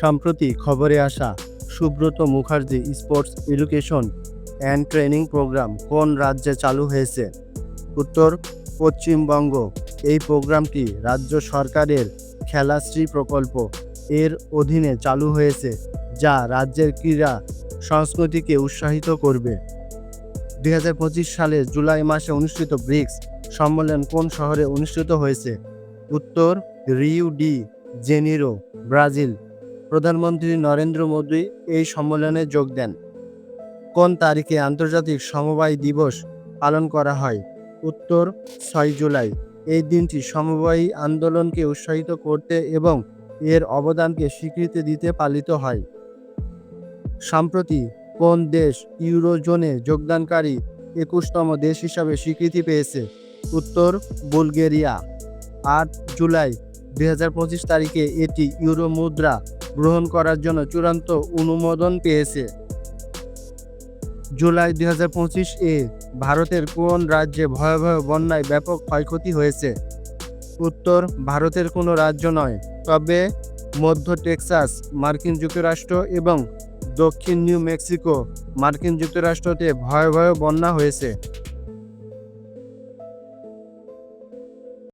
সম্প্রতি খবরে আসা Subrata Mukherjee sports education and training programme কোন রাজ্যে চালু হয়েছে? উত্তর, পশ্চিমবঙ্গ। এই প্রোগ্রামটি রাজ্য সরকারের খেলাশ্রী প্রকল্প এর অধীনে চালু হয়েছে, যা রাজ্যের ক্রীড়া সংস্কৃতিকে উৎসাহিত করবে। দুই সালের জুলাই মাসে অনুষ্ঠিত ব্রিক্স সম্মেলন কোন শহরে অনুষ্ঠিত হয়েছে? উত্তর রিউ ডি জেনিরো, ব্রাজিল। প্রধানমন্ত্রী নরেন্দ্র মোদী এই সম্মেলনে যোগ দেন। কোন তারিখে আন্তর্জাতিক সমবায় দিবস পালন করা হয়? উত্তর, ছয় জুলাই। এই দিনটি সমবায়ী আন্দোলনকে উৎসাহিত করতে এবং এর অবদানকে স্বীকৃতি দিতে পালিত হয়। সম্প্রতি কোন দেশ ইউরোজোনে যোগদানকারী একুশতম দেশ হিসাবে স্বীকৃতি পেয়েছে? উত্তর, বুলগেরিয়া। আট জুলাই, দুই হাজার পঁচিশ তারিখে এটি ইউরো মুদ্রা গ্রহণ করার জন্য চূড়ান্ত অনুমোদন পেয়েছে। জুলাই দু হাজার পঁচিশ এ ভারতের কোন রাজ্যে ভয়াবহ বন্যায় ব্যাপক ক্ষয়ক্ষতি হয়েছে? উত্তর, ভারতের কোনো রাজ্য নয়। তবে মধ্য টেক্সাস, মার্কিন যুক্তরাষ্ট্র এবং দক্ষিণ নিউ মেক্সিকো, মার্কিন যুক্তরাষ্ট্রতে ভয়াবহ বন্যা হয়েছে।